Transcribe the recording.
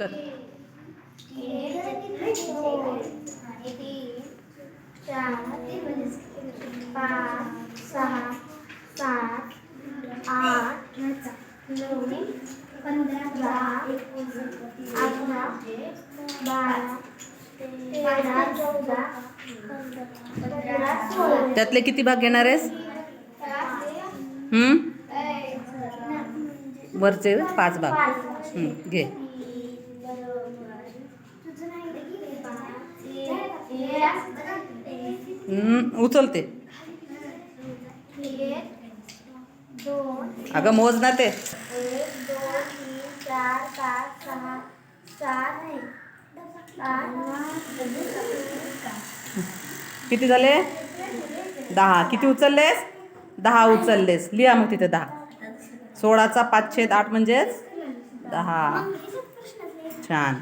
कर. पाच सहा सात आठ नऊ पंधरा अकरा बारा तेरा चौदा पंधरा सोळा त्यातले किती भाग घेणार आहेस? हम्म? वरचे पाच भाग. घे. उचलते. अगं मोज ना ते. किती झाले? दहा. किती उचललेस? दहा उचललेस. लिहा मग तिथे दहा. सोळाचा पाचशे आठ म्हणजेच दहा. छान.